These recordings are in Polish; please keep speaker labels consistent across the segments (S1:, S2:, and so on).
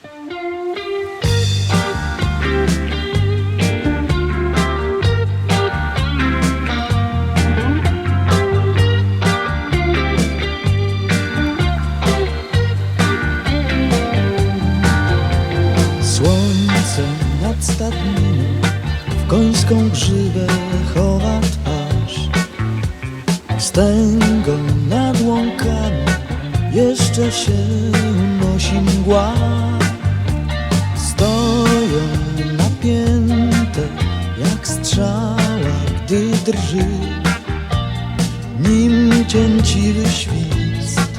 S1: Słońce nad stadniną w końską grzywę chowa twarz. Stęgą nad łąkami jeszcze się unosi mgła. Drży nim cięciwy świst.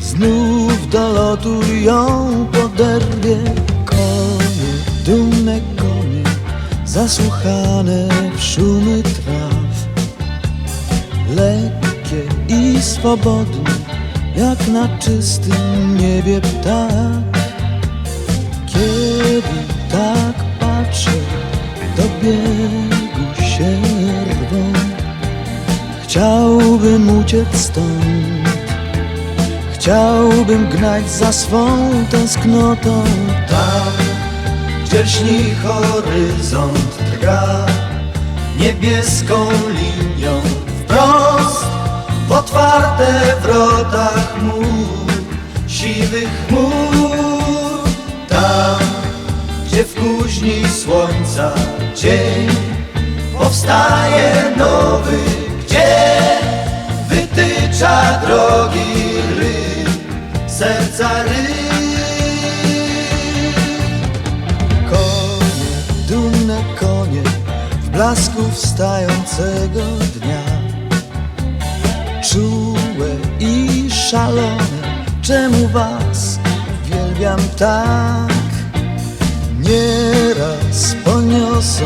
S1: Znów do lotu ją poderwie konie, dumne konie, zasłuchane w szumy traw. Lekkie i swobodne, jak na czystym niebie ptak. Kiedy tak patrzę, do Chciałbym uciec stąd. Chciałbym gnać za swą tęsknotą. Tam, gdzie lśni horyzont drga Niebieską linią. Wprost W otwarte wrota chmur Siwych chmur. Tam, gdzie w kuźni słońca dzień Powstaje nowy, wytycza drogi ry, serca ry. Konie, dumne konie, w blasku wstającego dnia. Czułe i szalone, czemu was uwielbiam tak? Nieraz poniosą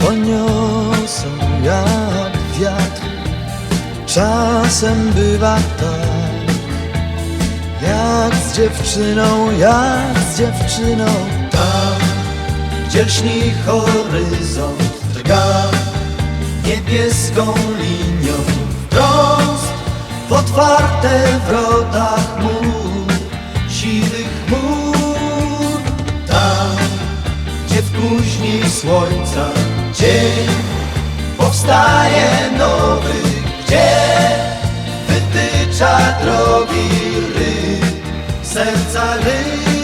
S1: poniosą jak wiatr. Czasem bywa tak, jak z dziewczyną, jak z dziewczyną. Tam, gdzie lśni horyzont drga niebieską linią wprost w otwarte wrota chmur, siwych chmur. Tam, gdzie w kuźni słońca dzień powstaje nowy, gdzie wytycza drogi ry, serca ry.